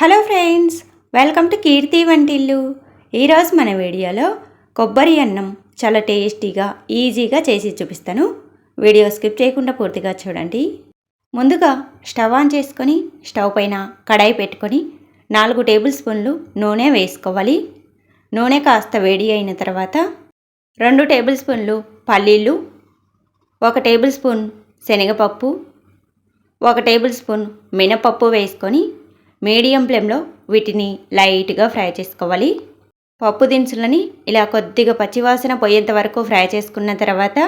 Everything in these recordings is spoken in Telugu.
Hello friends welcome to Keerthi వంటిల్లు. ఈరోజు మన వీడియోలో కొబ్బరి అన్నం చాలా టేస్టీగా ఈజీగా చేసి చూపిస్తాను. వీడియో స్కిప్ చేయకుండా పూర్తిగా చూడండి. ముందుగా స్టవ్ ఆన్ చేసుకొని స్టవ్ పైన కడాయి పెట్టుకొని నాలుగు టేబుల్ స్పూన్లు నూనె వేసుకోవాలి. నూనె కాస్త వేడి అయిన తర్వాత రెండు టేబుల్ స్పూన్లు పల్లీలు ఒక టేబుల్ స్పూన్ శనగపప్పు ఒక టేబుల్ స్పూన్ మినపప్పు వేసుకొని మీడియం ఫ్లేమ్లో వీటిని లైట్గా ఫ్రై చేసుకోవాలి. పప్పు దినుసులని ఇలా కొద్దిగా పచ్చివాసన పోయేంత వరకు ఫ్రై చేసుకున్న తర్వాత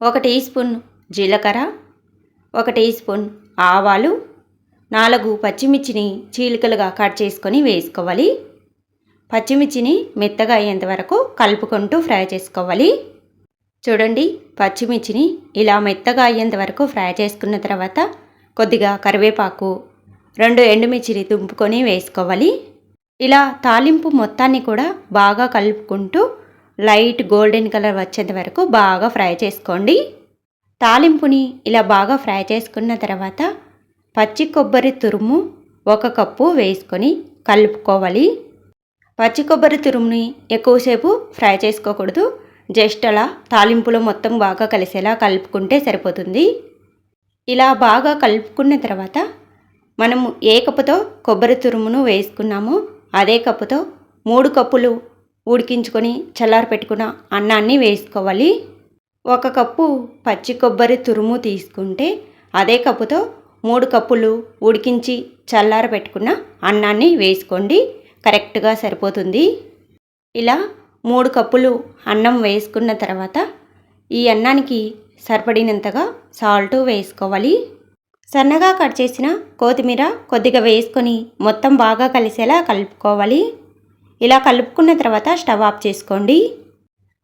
ఒక టీ స్పూన్ జీలకర్ర ఒక టీ స్పూన్ ఆవాలు నాలుగు పచ్చిమిర్చిని చీలికలుగా కట్ చేసుకొని వేసుకోవాలి. పచ్చిమిర్చిని మెత్తగా అయ్యేంత వరకు కలుపుకుంటూ ఫ్రై చేసుకోవాలి. చూడండి పచ్చిమిర్చిని ఇలా మెత్తగా అయ్యేంత వరకు ఫ్రై చేసుకున్న తర్వాత కొద్దిగా కరివేపాకు రెండు ఎండుమిర్చిని తుంపుకొని వేసుకోవాలి. ఇలా తాలింపు మొత్తాన్ని కూడా బాగా కలుపుకుంటూ లైట్ గోల్డెన్ కలర్ వచ్చేంత వరకు బాగా ఫ్రై చేసుకోండి. తాలింపుని ఇలా బాగా ఫ్రై చేసుకున్న తర్వాత పచ్చి కొబ్బరి తురుము ఒక కప్పు వేసుకొని కలుపుకోవాలి. పచ్చి కొబ్బరి తురుముని ఎక్కువసేపు ఫ్రై చేసుకోకూడదు. జస్ట్ అలా తాలింపులో మొత్తం బాగా కలిసేలా కలుపుకుంటే సరిపోతుంది. ఇలా బాగా కలుపుకున్న తర్వాత మనము ఏ కప్పుతో కొబ్బరి తురుమును వేసుకున్నామో అదే కప్పుతో మూడు కప్పులు ఉడికించుకొని చల్లారి పెట్టుకున్న అన్నాన్ని వేసుకోవాలి. ఒక కప్పు పచ్చి కొబ్బరి తురుము తీసుకుంటే అదే కప్పుతో మూడు కప్పులు ఉడికించి చల్లార పెట్టుకున్న అన్నాన్ని వేసుకోండి. కరెక్ట్గా సరిపోతుంది. ఇలా మూడు కప్పులు అన్నం వేసుకున్న తర్వాత ఈ అన్నానికి సరిపడినంతగా సాల్ట్ వేసుకోవాలి. సన్నగా కట్ చేసిన కొత్తిమీర కొద్దిగా వేసుకొని మొత్తం బాగా కలిసేలా కలుపుకోవాలి. ఇలా కలుపుకున్న తర్వాత స్టవ్ ఆఫ్ చేసుకోండి.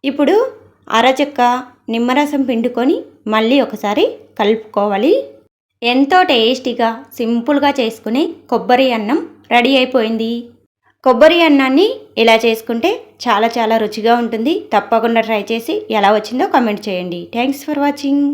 ఇప్పుడు అరచెక్క నిమ్మరసం పిండుకొని మళ్ళీ ఒకసారి కలుపుకోవాలి. ఎంతో టేస్టీగా సింపుల్గా చేసుకునే కొబ్బరి అన్నం రెడీ అయిపోయింది. కొబ్బరి అన్నాన్ని ఇలా చేసుకుంటే చాలా చాలా రుచిగా ఉంటుంది. తప్పకుండా ట్రై చేసి ఎలా వచ్చిందో కమెంట్ చేయండి. Thanks for watching.